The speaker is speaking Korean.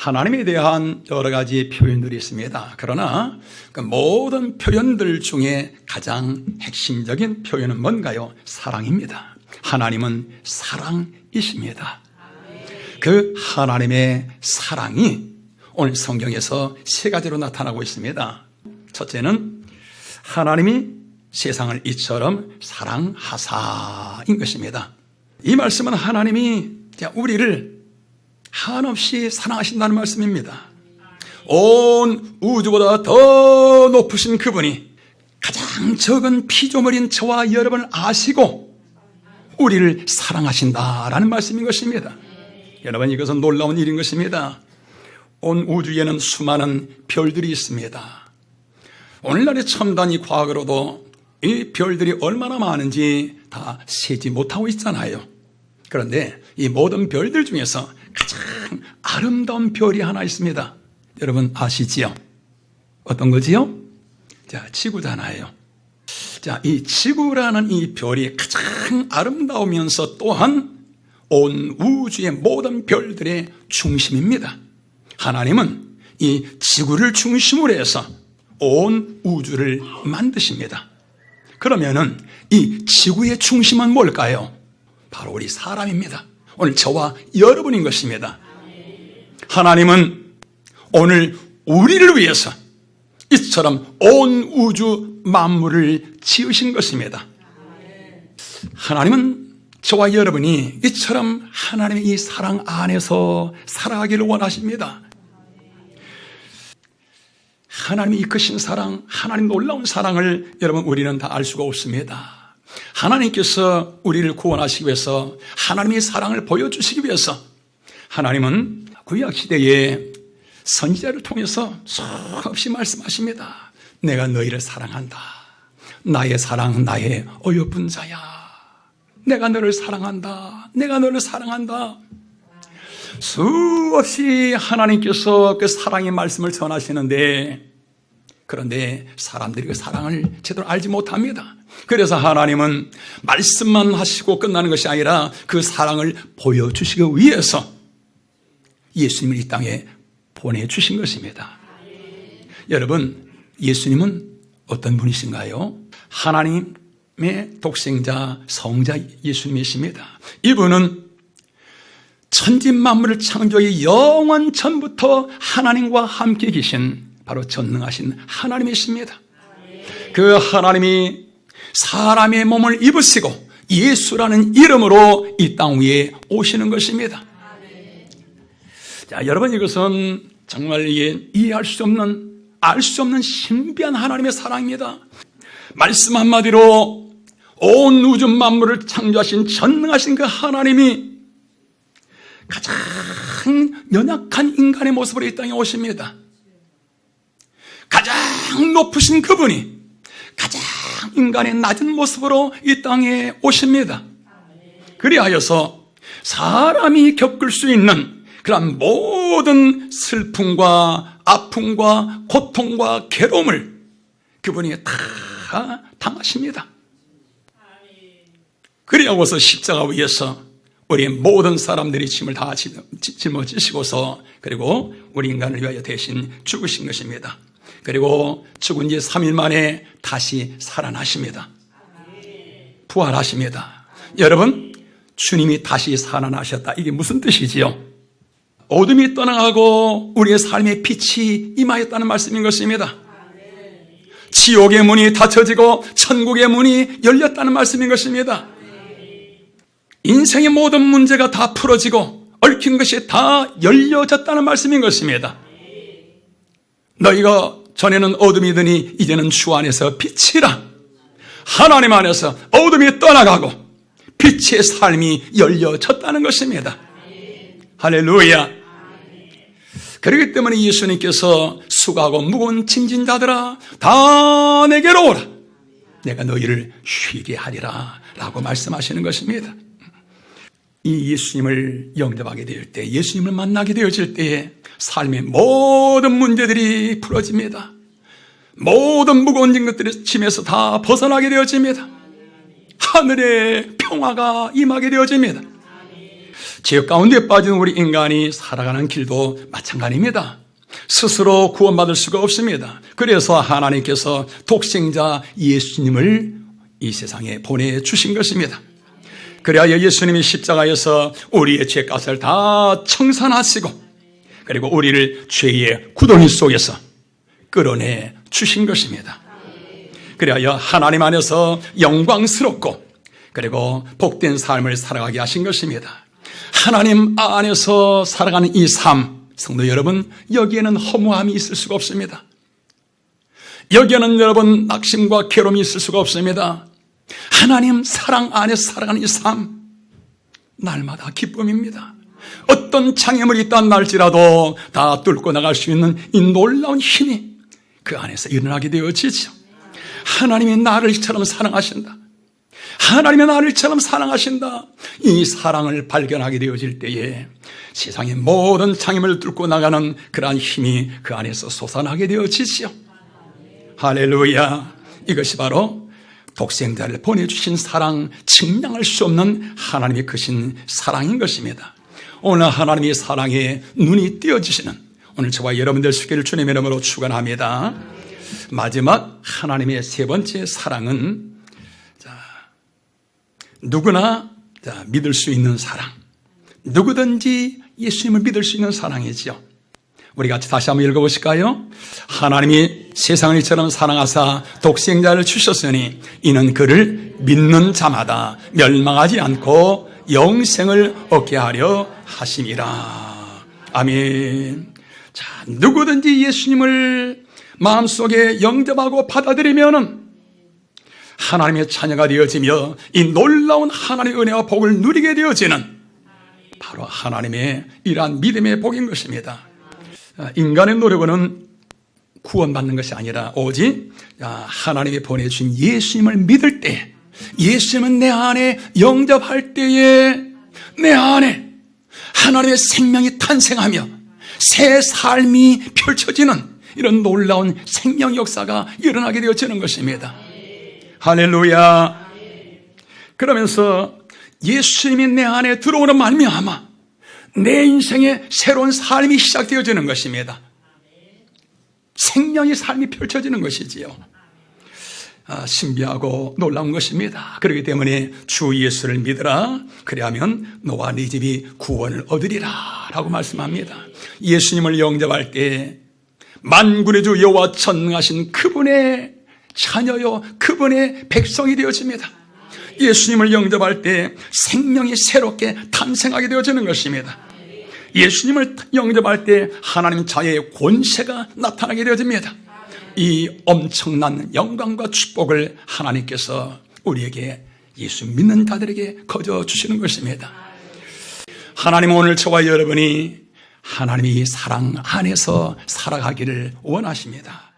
하나님에 대한 여러 가지 표현들이 있습니다. 그러나 그 모든 표현들 중에 가장 핵심적인 표현은 뭔가요? 사랑입니다. 하나님은 사랑이십니다. 그 하나님의 사랑이 오늘 성경에서 세 가지로 나타나고 있습니다. 첫째는 하나님이 세상을 이처럼 사랑하사인 것입니다. 이 말씀은 하나님이 우리를 한없이 사랑하신다는 말씀입니다. 온 우주보다 더 높으신 그분이 가장 적은 피조물인 저와 여러분을 아시고 우리를 사랑하신다라는 말씀인 것입니다. 여러분 이것은 놀라운 일인 것입니다. 온 우주에는 수많은 별들이 있습니다. 오늘날의 첨단 이 과학으로도 이 별들이 얼마나 많은지 다 세지 못하고 있잖아요. 그런데 이 모든 별들 중에서 가장 아름다운 별이 하나 있습니다. 여러분 아시지요? 어떤 거지요? 자, 지구잖아요. 자, 이 지구라는 이 별이 가장 아름다우면서 또한 온 우주의 모든 별들의 중심입니다. 하나님은 이 지구를 중심으로 해서 온 우주를 만드십니다. 그러면은 이 지구의 중심은 뭘까요? 바로 우리 사람입니다. 오늘 저와 여러분인 것입니다. 하나님은 오늘 우리를 위해서 이처럼 온 우주 만물을 지으신 것입니다. 하나님은 저와 여러분이 이처럼 하나님의 이 사랑 안에서 살아가기를 원하십니다. 하나님이 이끄신 사랑, 하나님 놀라운 사랑을 여러분 우리는 다 알 수가 없습니다. 하나님께서 우리를 구원하시기 위해서 하나님의 사랑을 보여주시기 위해서 하나님은 구약 시대에 선지자를 통해서 수없이 말씀하십니다. 내가 너희를 사랑한다. 나의 사랑, 나의 어여쁜 자야. 내가 너를 사랑한다. 내가 너를 사랑한다. 수없이 하나님께서 그 사랑의 말씀을 전하시는데 그런데 사람들이 그 사랑을 제대로 알지 못합니다. 그래서 하나님은 말씀만 하시고 끝나는 것이 아니라 그 사랑을 보여주시기 위해서 예수님을 이 땅에 보내주신 것입니다. 여러분, 예수님은 어떤 분이신가요? 하나님의 독생자, 성자 예수님이십니다. 이분은 천지 만물을 창조의 영원 전부터 하나님과 함께 계신 바로 전능하신 하나님이십니다. 그 하나님이 사람의 몸을 입으시고 예수라는 이름으로 이 땅 위에 오시는 것입니다. 자, 여러분 이것은 정말 이해할 수 없는 알 수 없는 신비한 하나님의 사랑입니다. 말씀 한마디로 온 우주 만물을 창조하신 전능하신 그 하나님이 가장 연약한 인간의 모습으로 이 땅에 오십니다. 가장 높으신 그분이 가장 인간의 낮은 모습으로 이 땅에 오십니다. 그리하여서 사람이 겪을 수 있는 그런 모든 슬픔과 아픔과 고통과 괴로움을 그분이 다 당하십니다. 그리하고서 십자가 위에서 우리 모든 사람들이 짐을 다 짊어지시고서 그리고 우리 인간을 위하여 대신 죽으신 것입니다. 그리고 죽은 지 3일 만에 다시 살아나십니다. 부활하십니다. 여러분, 주님이 다시 살아나셨다. 이게 무슨 뜻이지요? 어둠이 떠나가고 우리의 삶의 빛이 임하였다는 말씀인 것입니다. 지옥의 문이 닫혀지고 천국의 문이 열렸다는 말씀인 것입니다. 인생의 모든 문제가 다 풀어지고 얽힌 것이 다 열려졌다는 말씀인 것입니다. 너희가 전에는 어둠이더니 이제는 주 안에서 빛이라. 하나님 안에서 어둠이 떠나가고 빛의 삶이 열려졌다는 것입니다. 할렐루야. 그렇기 때문에 예수님께서 수고하고 무거운 짐진 자들아 다 내게로 오라. 내가 너희를 쉬게 하리라. 라고 말씀하시는 것입니다. 이 예수님을 영접하게 될 때, 예수님을 만나게 되어질 때에 삶의 모든 문제들이 풀어집니다. 모든 무거운 것들이 짐에서 다 벗어나게 되어집니다. 하늘의 평화가 임하게 되어집니다. 죄 가운데 빠진 우리 인간이 살아가는 길도 마찬가지입니다. 스스로 구원받을 수가 없습니다. 그래서 하나님께서 독생자 예수님을 이 세상에 보내주신 것입니다. 그래야 예수님이 십자가에서 우리의 죄값을 다 청산하시고 그리고 우리를 죄의 구덩이 속에서 끌어내 주신 것입니다. 그래야 하나님 안에서 영광스럽고 그리고 복된 삶을 살아가게 하신 것입니다. 하나님 안에서 살아가는 이 삶, 성도 여러분, 여기에는 허무함이 있을 수가 없습니다. 여기에는 여러분 낙심과 괴로움이 있을 수가 없습니다. 하나님 사랑 안에서 살아가는 이 삶, 날마다 기쁨입니다. 어떤 장애물이 있다 할지라도 다 뚫고 나갈 수 있는 이 놀라운 힘이 그 안에서 일어나게 되어지죠. 하나님이 나를 처럼 사랑하신다. 하나님의 나를 처럼 사랑하신다. 이 사랑을 발견하게 되어질 때에 세상의 모든 장애물을 뚫고 나가는 그러한 힘이 그 안에서 솟아나게 되어지지요. 할렐루야. 이것이 바로 독생자를 보내주신 사랑, 증량할 수 없는 하나님의 크신 사랑인 것입니다. 오늘 하나님의 사랑에 눈이 띄어지시는 오늘 저와 여러분들 수기를 주님의 이름으로 축원합니다. 마지막 하나님의 세 번째 사랑은 자, 누구나 자, 믿을 수 있는 사랑. 누구든지 예수님을 믿을 수 있는 사랑이지요. 우리 같이 다시 한번 읽어보실까요? 하나님이 세상을 이처럼 사랑하사 독생자를 주셨으니 이는 그를 믿는 자마다 멸망하지 않고 영생을 얻게 하려 하심이라. 아멘. 자, 누구든지 예수님을 마음속에 영접하고 받아들이면은 하나님의 자녀가 되어지며 이 놀라운 하나님의 은혜와 복을 누리게 되어지는 바로 하나님의 이러한 믿음의 복인 것입니다. 인간의 노력은 구원받는 것이 아니라 오직 하나님이 보내주신 예수님을 믿을 때, 예수님은 내 안에 영접할 때에 내 안에 하나님의 생명이 탄생하며 새 삶이 펼쳐지는 이런 놀라운 생명 역사가 일어나게 되어지는 것입니다. 할렐루야. 그러면서 예수님이 내 안에 들어오는 말미암아 내 인생에 새로운 삶이 시작되어지는 것입니다. 생명의 삶이 펼쳐지는 것이지요. 아, 신비하고 놀라운 것입니다. 그렇기 때문에 주 예수를 믿으라. 그리하면 너와 네 집이 구원을 얻으리라. 라고 말씀합니다. 예수님을 영접할 때 만군의 주 여호와 전능하신 그분의 자녀요 그분의 백성이 되어집니다. 예수님을 영접할 때 생명이 새롭게 탄생하게 되어지는 것입니다. 예수님을 영접할 때 하나님 자의 권세가 나타나게 되어집니다. 이 엄청난 영광과 축복을 하나님께서 우리에게 예수 믿는 자들에게 거저 주시는 것입니다. 하나님 오늘 저와 여러분이 하나님의 사랑 안에서 살아가기를 원하십니다.